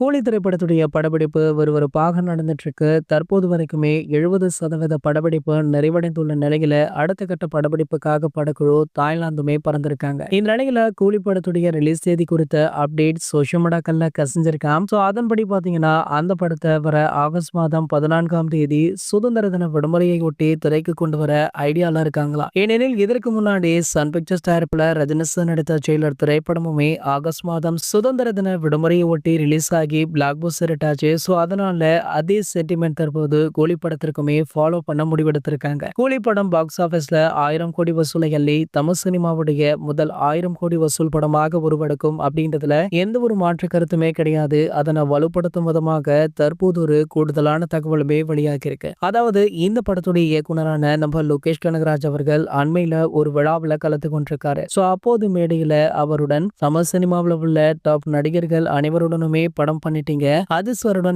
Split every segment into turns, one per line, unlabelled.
கூலி திரைப்படத்துடைய படப்பிடிப்பு விறுவிறுப்பாக நடந்துட்டு இருக்கு தற்போது வரைக்குமே எழுபது சதவீத படப்பிடிப்பு நிறைவடைந்துள்ள நிலையில அடுத்த கட்ட படப்பிடிப்புக்காக படக்குழு தாய்லாந்துமே பறந்திருக்காங்க. இந்த நிலையில கூலி படத்துடைய ரிலீஸ் தேதி குறித்த அப்டேட் சோஷியல் மீடியாக்கள்ல கசிஞ்சிருக்காம். ஸோ அதன்படி பாத்தீங்கன்னா அந்த படத்தை வர ஆகஸ்ட் மாதம் பதினான்காம் தேதி சுதந்திர தின விடுமுறையை ஒட்டி திரைக்கு கொண்டு வர ஐடியால இருக்காங்களா ஏனெனில் இதற்கு முன்னாடி சன் பிக்சர்ஸ் தயாரிப்புல ரஜினிசன் நடித்த ஜெயிலர் திரைப்படமுமே ஆகஸ்ட் மாதம் சுதந்திர தின விடுமுறையை ஒட்டி ரிலீஸ் ஆகி பிளாக் பஸ்டர் ஹிட் ஆச்சு ஸோ அதனால அதே சென்டிமெண்ட் தற்போது கூலி படத்திற்குமே ஃபாலோ பண்ண முடிவெடுத்திருக்காங்க. கூலி படம் பாக்ஸ் ஆஃபீஸ்ல ஆயிரம் கோடி வசூலை அள்ளி தமிழ் சினிமாவுடைய முதல் ஆயிரம் கோடி வசூல் படமாக உருவெடுக்கும் அப்படின்றதுல எந்த ஒரு மாற்று கருத்துமே கிடையாது. அதனை வலுப்படுத்தும் விதமாக தற்போது ஒரு கூடுதலான தகவலுமே வெளியாகி இருக்கு. அதாவது இந்த படத்துடைய இயக்குனரான நம்ம லோகேஷ் கனகராஜ் அவர்கள் அண்மையில ஒரு விழாவில் கலந்து கொண்டிருக்காரு. ஸோ அப்போது மேடையில அவருடன் தமிழ் சினிமாவில் உள்ள டாப் நடிகர்கள் அனைவருடனுமே படம் பண்ணிட்டீங்க? அது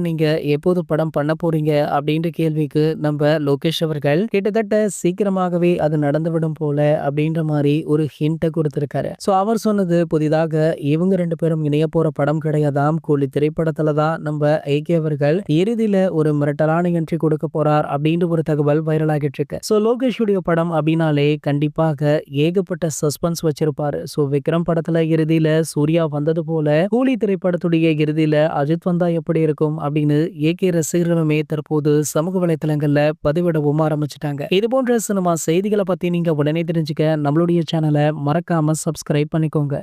நீங்க எப்போது படம் பண்ண போறீங்க? அப்படின்ற கேள்விக்கு நம்ம லோகேஷ் அவர்கள் கிட்டத்தட்ட சீக்கிரமாகவே அது நடந்துவிடும் போல அப்படின்ற மாதிரி ஒரு ஹிண்ட்டை கொடுத்திருக்காரு. ஸோ அவர் சொன்னது புதிதாக இவங்க ரெண்டு பேரும் இணைய போற படம் கிடையாதாம். கூலி திரைப்படத்துல தான் நம்ம ஐகே அவர்கள் இறுதியில ஒரு மிரட்டலான என்ட்ரி கொடுக்க போறார் அப்படின்ற ஒரு தகவல் வைரல் ஆகிட்டு இருக்கு. ஸோ லோகேஷுடைய படம் அப்படின்னாலே கண்டிப்பாக ஏகப்பட்ட சஸ்பென்ஸ் வச்சிருப்பாரு. ஸோ விக்ரம் படத்துல இறுதியில சூர்யா வந்தது போல கூலி திரைப்படத்துடைய இறுதியில அஜித் வந்தா எப்படி இருக்கும் அப்படின்னு ஏகே ரசிகர்களுமே தற்போது சமூக வலைத்தளங்கள்ல பதிவிடவும் ஆரம்பிச்சிட்டாங்க. இது போன்ற சினிமா செய்திகளை பத்தி நீங்க உடனே தெரிஞ்சுக்க நம்மளுடைய சேனலை மறக்காம சப்ஸ்கிரைப் பண்ணிக்கோங்க.